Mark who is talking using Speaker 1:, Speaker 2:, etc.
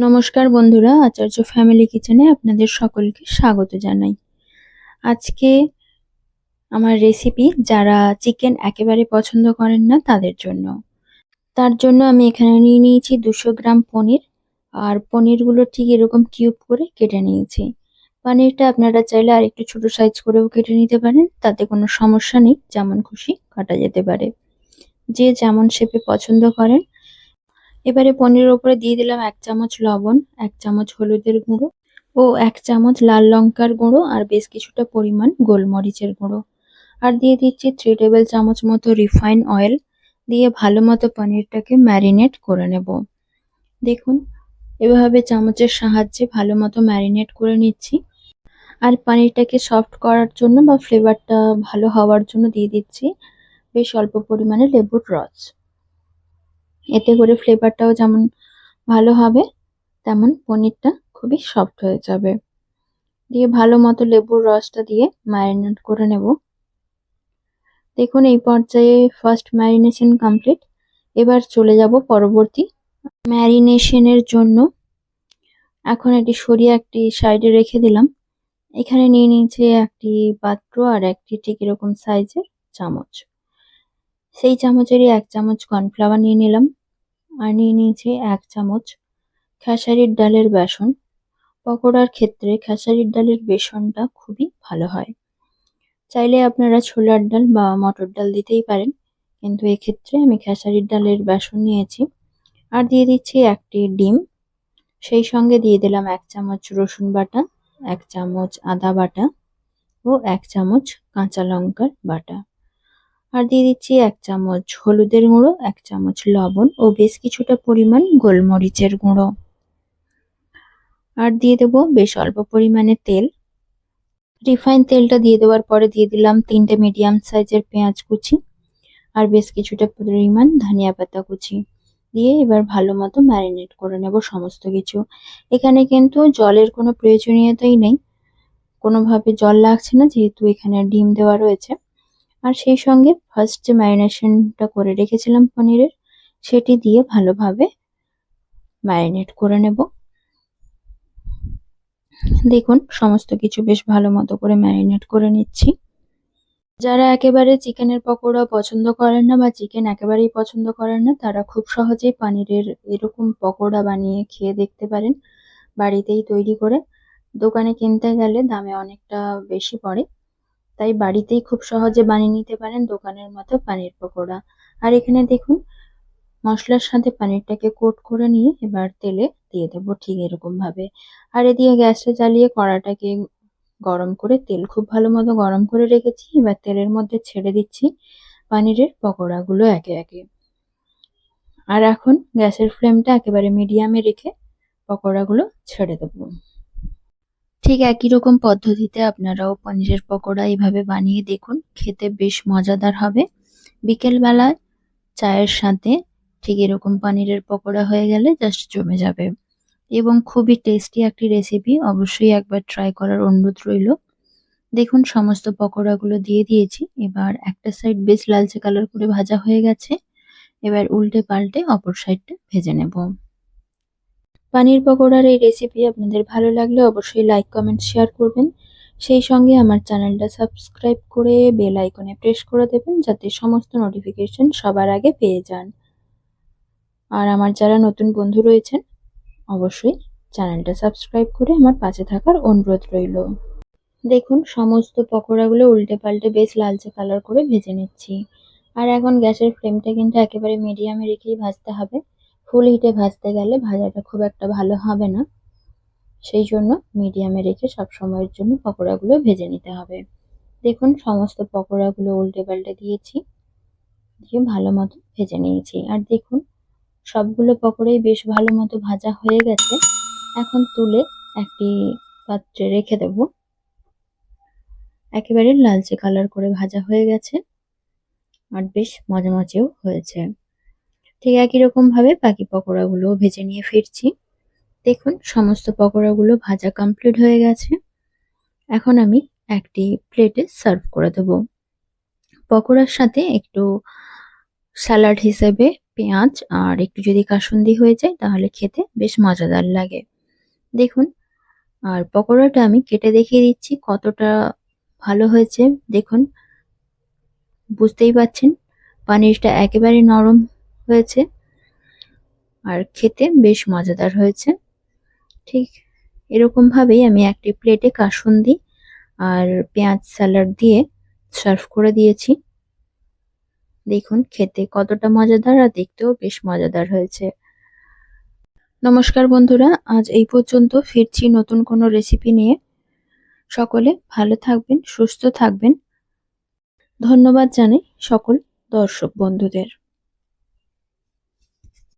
Speaker 1: নমস্কার বন্ধুরা, আচার্য ফ্যামিলি কিচেনে আপনাদের সকলকে স্বাগত জানাই। আজকে আমার রেসিপি যারা চিকেন একেবারে পছন্দ করেন না তাদের জন্য। তার জন্য আমি এখানে নিয়ে নিয়েছি দুশো গ্রাম পনির। আর পনিরগুলো ঠিক এরকম কিউব করে কেটে নিয়েছি। পনিরটা আপনারা চাইলে আর একটু ছোট সাইজ করেও কেটে নিতে পারেন, তাতে কোনো সমস্যা নেই, যেমন খুশি কাটা যেতে পারে। যে যেমন শেপে পছন্দ করেন এবারে পনিরের ওপরে দিয়ে দিলাম এক চামচ লবণ, এক চামচ হলুদের গুঁড়ো ও এক চামচ লাল লঙ্কার গুঁড়ো আর বেশ কিছুটা পরিমাণ গোলমরিচের গুঁড়ো। আর দিয়ে দিচ্ছি থ্রি টেবিল চামচ মতো রিফাইন অয়েল দিয়ে ভালো মতো পনিরটাকে ম্যারিনেট করে নেব। দেখুন, এভাবে চামচের সাহায্যে ভালো মতো ম্যারিনেট করে নিচ্ছি। আর পনিরটাকে সফট করার জন্য বা ফ্লেভারটা ভালো হওয়ার জন্য দিয়ে দিচ্ছি বেশ অল্প পরিমাণে লেবুর রস। এতে করে ফ্লেভারটাও যেমন ভালো হবে, তেমন পনিরটা খুবই সফট হয়ে যাবে। দিয়ে ভালো মতো লেবুর রসটা দিয়ে ম্যারিনেট করে নেব। দেখুন, এই পর্যায়ে ফার্স্ট ম্যারিনেশন কমপ্লিট এবার চলে যাব পরবর্তী ম্যারিনেশনের জন্য। এখন এটি সরিয়ে একটি সাইডে রেখে দিলাম। এখানে নিয়ে নিয়েছে একটি পাত্র আর একটি ঠিক এরকম সাইজের চামচ। সেই চামচেরই এক চামচ কর্নফ্লাওয়ার নিয়ে নিলাম। আর নিয়ে নিয়েছি এক চামচ খেসারির ডালের বেসন। পকোড়ার ক্ষেত্রে খেসারির ডালের বেসনটা খুবই ভালো হয়। চাইলে আপনারা ছোলার ডাল বা মটর ডাল দিতেই পারেন, কিন্তু এক্ষেত্রে আমি খেসারির ডালের বেসন নিয়েছি। আর দিয়ে দিচ্ছি একটি ডিম। সেই সঙ্গে দিয়ে দিলাম এক চামচ রসুন বাটা, এক চামচ আদা বাটা ও এক চামচ কাঁচা লঙ্কার বাটা। আর দিয়ে দিচ্ছি এক চামচ হলুদের গুঁড়ো, এক চামচ লবণ ও বেশ কিছুটা পরিমাণ গোলমরিচের গুঁড়ো। আর দিয়ে দেবো বেশ অল্প পরিমাণে তেল। রিফাইন তেলটা দিয়ে দেওয়ার পরে দিয়ে দিলাম তিনটে মিডিয়াম সাইজের পেঁয়াজ কুচি আর বেশ কিছুটা পরিমাণ ধনিয়া পাতা কুচি। দিয়ে এবার ভালো মতো ম্যারিনেট করে নেব সমস্ত কিছু। এখানে কিন্তু জলের কোনো প্রয়োজনীয়তাই নেই। কোনোভাবে জল লাগছে না, যেহেতু এখানে ডিম দেওয়া রয়েছে। আর সেই সঙ্গে ফার্স্ট যে ম্যারিনেশনটা করে রেখেছিলাম পনিরের, সেটি দিয়ে ভালোভাবে ম্যারিনেট করে নেব। দেখুন, সমস্ত কিছু বেশ ভালো মতো করে ম্যারিনেট করে নিচ্ছি। যারা একেবারে চিকেনের পকোড়া পছন্দ করেন না বা চিকেন একেবারেই পছন্দ করেন না, তারা খুব সহজেই পানিরের এরকম পকোড়া বানিয়ে খেয়ে দেখতে পারেন বাড়িতেই তৈরি করে। দোকানে কিনতে গেলে দামে অনেকটা বেশি পড়ে। তাই বাড়িতেই খুব সহজে বানিয়ে নিতে পারেন দোকানের মতো পানির পকোড়া। আর এখানে দেখুন, মশলার সাথে পানিরটাকে কোট করে নিয়ে এবার তেলে দিয়ে দেবো ঠিক এরকম ভাবে আর এদিকে গ্যাসটা জ্বালিয়ে কড়াটাকে গরম করে তেল খুব ভালো মতো গরম করে রেখেছি। এবার তেলের মধ্যে ছেড়ে দিচ্ছি পানিরের পকোড়াগুলো একে একে। আর এখন গ্যাসের ফ্লেমটা একেবারে মিডিয়ামে রেখে পকোড়াগুলো ছেড়ে দেবো। ঠিক একই রকম পদ্ধতিতে আপনারাও পনিরের পকোড়া এইভাবে বানিয়ে দেখুন, খেতে বেশ মজাদার হবে। বিকেলবেলায় চায়ের সাথে ঠিক এরকম পনিরের পকোড়া হয়ে গেলে জাস্ট জমে যাবে। এবং খুবই টেস্টি একটি রেসিপি অবশ্যই একবার ট্রাই করার অনুরোধ রইল। দেখুন, সমস্ত পকোড়াগুলো দিয়ে দিয়েছি। এবার একটা সাইড বেশ লালচে কালার করে ভাজা হয়ে গেছে। এবার উল্টে পাল্টে অপর সাইডটা ভেজে নেব। পানির পকোড়ার এই রেসিপি আপনাদের ভালো লাগলে অবশ্যই লাইক কমেন্ট শেয়ার করবেন। সেই সঙ্গে আমার চ্যানেলটা সাবস্ক্রাইব করে বেল আইকনে প্রেস করে দেবেন যাতে সমস্ত নোটিফিকেশন সবার আগে পেয়ে যান। আর আমার যারা নতুন বন্ধু রয়েছেন, অবশ্যই চ্যানেলটা সাবস্ক্রাইব করে আমার পাশে থাকার অনুরোধ রইল। দেখুন, সমস্ত পকোড়াগুলো উল্টে পাল্টে বেশ লালচে কালার করে ভেজে নিচ্ছি। আর এখন গ্যাসের ফ্লেমটা কিন্তু একেবারে মিডিয়ামে রেখেই ভাজতে হবে। ফুল হিটে ভাজতে গেলে ভাজাটা খুব একটা ভালো হবে না। সেই জন্য মিডিয়ামে রেখে সব সময়ের জন্য পকোড়াগুলো ভেজে নিতে হবে। দেখুন, সমস্ত পকোড়াগুলো উল্টে পাল্টে দিয়েছি, দিয়ে ভালো মতো ভেজে নিয়েছি। আর দেখুন, সবগুলো পকোড়াই বেশ ভালো মতো ভাজা হয়ে গেছে। এখন তুলে একটি পাত্রে রেখে দেব। একেবারে লালচে কালার করে ভাজা হয়ে গেছে। আর বেশ মজামজেও হয়েছে। ঠিক একই রকম ভাবে বাকি পকোড়াগুলোও ভেজে নিয়ে ফিরছি। দেখুন, সমস্ত পকোড়াগুলো ভাজা কমপ্লিট হয়ে গেছে। এখন আমি একটি প্লেটে সার্ভ করে দেব। পকোড়ার সাথে একটু স্যালাড হিসেবে পেঁয়াজ আর একটু যদি কাসুন্দি হয়ে যায়, তাহলে খেতে বেশ মজাদার লাগে। দেখুন, আর পকোড়াটা আমি কেটে দেখিয়ে দিচ্ছি কতটা ভালো হয়েছে। দেখুন, বুঝতেই পাচ্ছেন, পানিরটা একেবারে নরম হয়েছে। আর খেতে বেশ মজাদার হয়েছে। ঠিক এরকম ভাবেই আমি একটি প্লেটে কাসুন্দি আর পেঁয়াজ স্যালাড দিয়ে সার্ভ করে দিয়েছি। দেখুন খেতে কতটা মজাদার আর দেখতেও বেশ মজাদার হয়েছে। নমস্কার বন্ধুরা, আজ এই পর্যন্ত ফিরছি নতুন কোনো রেসিপি নিয়ে। সকলে ভালো থাকবেন, সুস্থ থাকবেন। ধন্যবাদ জানাই সকল দর্শক বন্ধুদের।